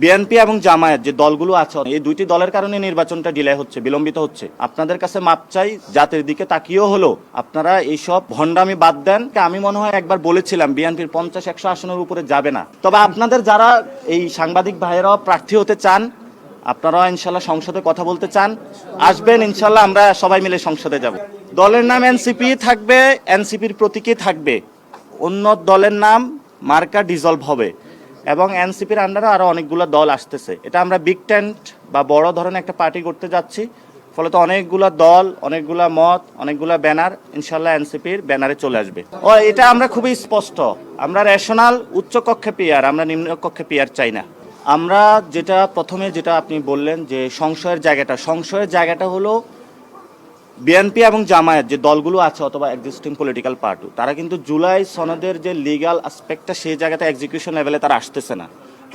BNP এবং জামায়াত যে দলগুলো আছে, এই দুইটি দলের কারণে নির্বাচনটা ডিলে হচ্ছে, বিলম্বিত হচ্ছে। আপনাদের কাছে মাপ চাই, জাতির দিকে তাকিয়েও হলো, আপনারা এইসব ভণ্ডামি বাদ দেন। আমি মনে হয় একবার বলেছিলাম বিএনপির পঞ্চাশ, একশো আসনের উপরে যাবে না। তবে আপনাদের যারা এই সাংবাদিক ভাইয়েরাও প্রার্থী হতে চান, আপনারাও ইনশাল্লাহ সংসদে কথা বলতে চান। আসবেন, ইনশাল্লাহ আমরা সবাই মিলে সংসদে যাব। দলের নাম এনসিপি থাকবে এনসিপির প্রতীকে থাকবে। অন্য দলের নাম মার্কা ডিজলভ হবে। এবং এনসিপির আন্ডারে আরও অনেকগুলো দল আসতেছে। এটা আমরা বিগ টেন্ট বা বড় ধরনের একটা পার্টি করতে যাচ্ছি। ফলত অনেকগুলো দল, অনেকগুলা মত, অনেকগুলা ব্যানার ইনশাল্লাহ এনসিপির ব্যানারে চলে আসবে। ও, এটা আমরা খুবই স্পষ্ট। আমরা রেশনাল উচ্চ কক্ষে পিয়ার আমরা নিম্ন কক্ষে পিয়ার চাই না। আমরা যেটা প্রথমে যেটা আপনি বললেন যে সংশয়ের জায়গাটা। সংশয়ের জায়গাটা হলো বিএনপি এবং জামায়াত যে দলগুলো আছে অথবা এক্সিস্টিং পলিটিক্যাল পার্টি তারা কিন্তু জুলাই সনদের যে লিগ্যাল আসপেক্টটা সেই জায়গাতে এক্সিকিউশন লেভেলে তারা আসতেছে না।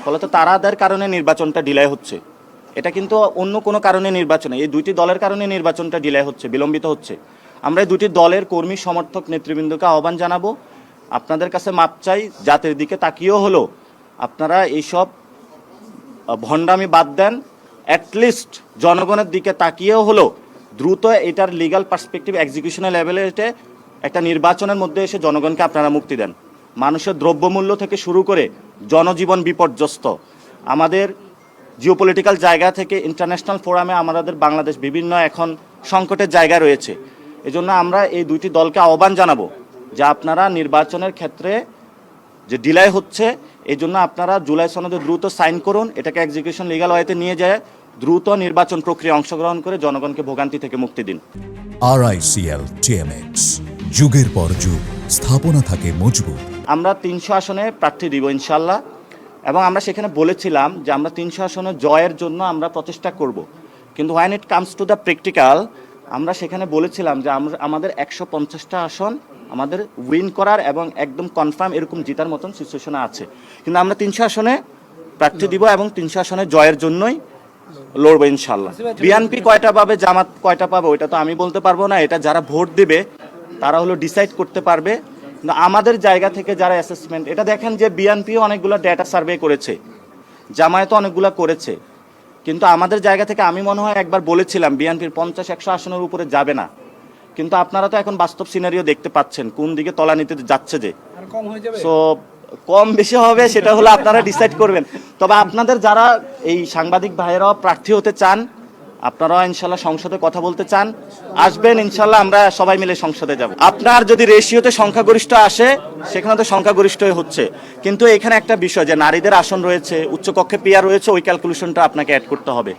ফলত তারাদের কারণে নির্বাচনটা ডিলে হচ্ছে। এটা কিন্তু অন্য কোনো কারণে নির্বাচনে, এই দুইটি দলের কারণে নির্বাচনটা ডিলে হচ্ছে, বিলম্বিত হচ্ছে। আমরা এই দুটি দলের কর্মী, সমর্থক, নেতৃবৃন্দকে আহ্বান জানাব। আপনাদের কাছে মাপ চাই, জাতির দিকে তাকিয়েও হলো। আপনারা এইসব ভণ্ডামি বাদ দেন। অ্যাটলিস্ট জনগণের দিকে তাকিয়েও হলো। দ্রুত এটার লিগাল পার্সপেক্টিভ এক্সিকিউশনের লেভেলে একটা নির্বাচনের মধ্যে এসে জনগণকে আপনারা মুক্তি দেন। মানুষের দ্রব্যমূল্য থেকে শুরু করে জনজীবন বিপর্যস্ত। আমাদের জিওপলিটিক্যাল জায়গা থেকে ইন্টারন্যাশনাল ফোরামে আমাদের বাংলাদেশ বিভিন্ন এখন সংকটের জায়গা রয়েছে। এজন্য আমরা এই দুইটি দলকে আহ্বান জানাব যে আপনারা নির্বাচনের ক্ষেত্রে যে ডিলাই হচ্ছে এই জন্য আপনারা জুলাই সনদে দ্রুত সাইন করুন এটাকে এক্সিকিউশন লিগাল ওয়েতে নিয়ে যায় দ্রুত নির্বাচন প্রক্রিয়া অংশগ্রহণ করে জনগণকে ভোগান্তি থেকে মুক্তি দিন। আরআইসিএল টিএমএক্স যুগের পর যুগ স্থাপনা থাকে মজবুত। আমরা তিনশো আসনে প্রার্থী দিব ইনশাল্লাহ এবং আমরা সেখানে বলেছিলাম যে আমরা তিনশো আসনে জয়ের জন্য আমরা প্রচেষ্টা করব। কিন্তু when it comes to the practical আমরা সেখানে বলেছিলাম যে আমরা আমাদের একশো পঞ্চাশটা আসন আমাদের উইন করার এবং একদম কনফার্ম এরকম জিতার মতন সিচুয়েশনে আছে। কিন্তু আমরা তিনশো আসনে প্রার্থী দিব এবং তিনশো আসনে জয়ের জন্যই লড়বো ইনশাল্লাহ বিএনপি কয়টা পাবে, জামাত কয়টা পাবে, ওইটা তো আমি বলতে পারব না। এটা যারা ভোট দেবে, তারা হলো ডিসাইড করতে পারবে। কিন্তু আমাদের জায়গা থেকে যারা অ্যাসেসমেন্ট এটা দেখেন যে বিএনপিও অনেকগুলো ডেটা সার্ভে করেছে। জামায়াতও অনেকগুলো করেছে। কিন্তু আমাদের জায়গা থেকে আমি মনে হয় একবার বলেছিলাম বিএনপির পঞ্চাশ, একশো আসনের উপরে যাবে না। কিন্তু আপনারা তো এখন বাস্তব সিনারিও দেখতে পাচ্ছেন কোন দিকে তলানিতে যাচ্ছে যে। সো কম বেশি হবে সেটা হলো আপনারা ডিসাইড করবেন। তবে আপনাদের যারা এই সাংবাদিক ভাইয়েরাও প্রার্থী হতে চান আপনারাও ইনশাল্লাহ সংসদে কথা বলতে চান আসবেন ইনশাল্লাহ আমরা সবাই মিলে সংসদে যাব। আপনার যদি রেশিওতে সংখ্যাগরিষ্ঠ আসে সেখানে তো সংখ্যাগরিষ্ঠই হচ্ছে। কিন্তু এখানে একটা বিষয় যে নারীদের আসন রয়েছে উচ্চকক্ষে পিয়ার রয়েছে ওই ক্যালকুলেশনটা আপনাকে অ্যাড করতে হবে।